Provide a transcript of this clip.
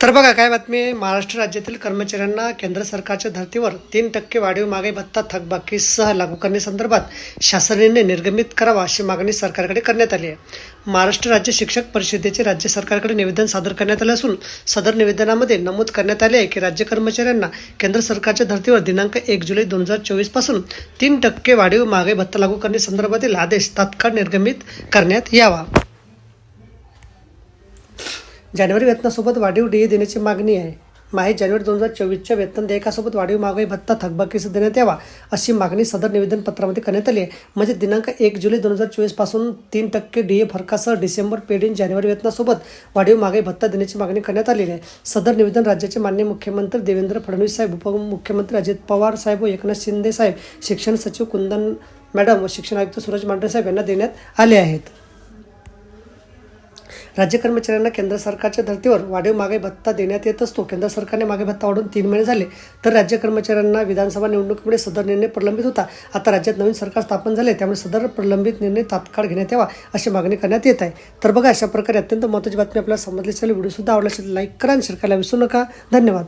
तर बघा काय बातमी आहे? महाराष्ट्र राज्यातील कर्मचाऱ्यांना केंद्र सरकारच्या धर्तीवर तीन टक्के वाढीव महागाई भत्ता थकबाकीसह लागू करण्यासंदर्भात शासनाने निर्गमित करावा अशी मागणी सरकारकडे करण्यात आली आहे. महाराष्ट्र राज्य शिक्षक परिषदेचे राज्य सरकारकडे निवेदन सादर करण्यात आले असून सदर निवेदनामध्ये नमूद करण्यात आले आहे की राज्य कर्मचाऱ्यांना केंद्र सरकारच्या धर्तीवर दिनांक एक जुलै दोन हजार चोवीसपासून तीन टक्के वाढीव महागाई भत्ता लागू करण्यासंदर्भातील आदेश तात्काळ निर्गमित करण्यात यावा. जानेवारी वेतनासोबत वाढीव डीए देण्याची मागणी आहे. माही जानेवारी दोन हजार चोवीसच्या वेतन देयकासोबत वाढीव महागाई भत्ता थकबाकीस देण्यात यावा अशी मागणी सदर निवेदन पत्रामध्ये करण्यात आली आहे. म्हणजे दिनांक एक जुलै दोन हजार चोवीसपासून तीन टक्के डी ए फरकासह डिसेंबर पेड इन जानेवारी वेतनासोबत वाढीव महागाई भत्ता देण्याची मागणी करण्यात आलेली आहे. सदर निवेदन राज्याचे मान्य मुख्यमंत्री देवेंद्र फडणवीस साहेब उपमुख्यमंत्री अजित पवार साहेब व एकनाथ शिंदे साहेब शिक्षण सचिव कुंदन मॅडम व शिक्षण आयुक्त सूरज मांढरे साहेब यांना देण्यात आले आहेत. राज्य कर्मचाऱ्यांना केंद्र सरकारच्या धर्तीवर वाढीव मागे भत्ता देण्यात येत असतो. केंद्र सरकारने मागे भत्ता वाढून तीन महिने झाले तर राज्य कर्मचाऱ्यांना विधानसभा निवडणुकीमुळे सदर निर्णय प्रलंबित होता. आता राज्यात नवीन सरकार स्थापन झाले त्यामुळे सदर प्रलंबित निर्णय तात्काळ घेण्यात यावा अशी मागणी करण्यात येत आहे. तर बघा अशा प्रकारे अत्यंत महत्त्वाची बातमी आपल्याला समजली असेल व्हिडिओ सुद्धा आवडला असेल लाईक करा आणि शेअर करायला विसरू नका. धन्यवाद.